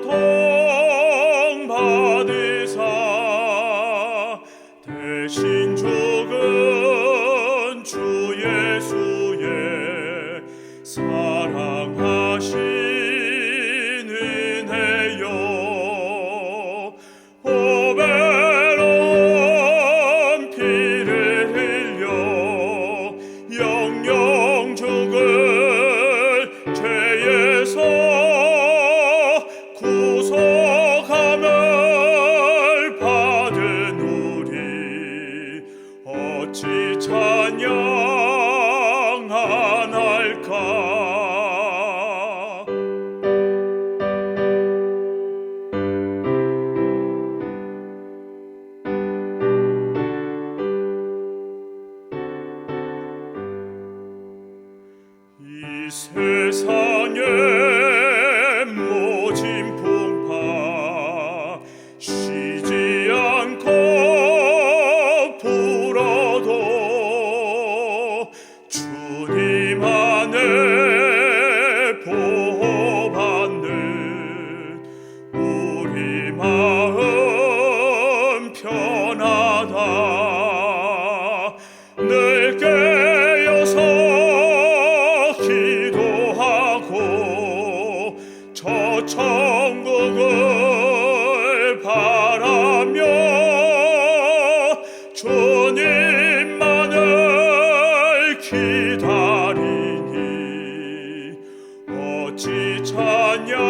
고통 받으사 대신 주. 세상의 모진 풍파 쉬지 않고 불어도 주님 안에 보호받는 우리 마음 편하다 천국을 바라며 주님만을 기다리니 어찌 찬양